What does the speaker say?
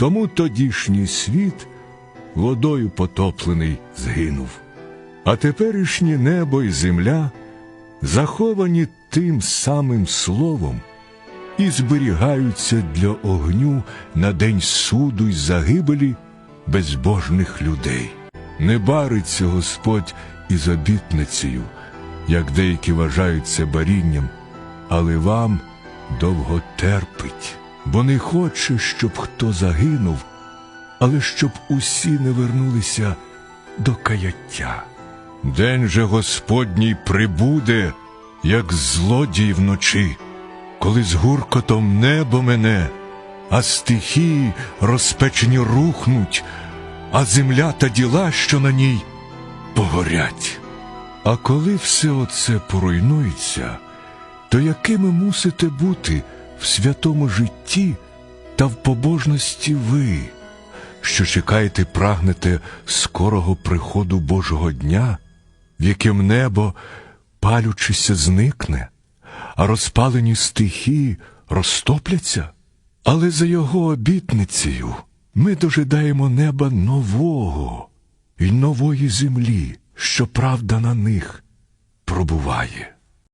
Тому тодішній світ водою потоплений згинув. А теперішнє небо і земля заховані тим самим словом і зберігаються для огню на день суду й загибелі безбожних людей. Не бариться Господь із обітницею, як деякі вважають це барінням, але вам довго терпить, бо не хоче, щоб хто загинув, але щоб усі не вернулися до каяття. День же Господній прибуде, як злодій вночі, коли з гуркотом небо мене, а стихії розпечені рухнуть, а земля та діла, що на ній, погорять. А коли все оце поруйнується, то якими мусите бути в святому житті та в побожності ви, що чекаєте, прагнете скорого приходу Божого дня, в яким небо, палючися, зникне, а розпалені стихії розтопляться? Але за його обітницею ми дожидаємо неба нового і нової землі, що правда на них пробуває.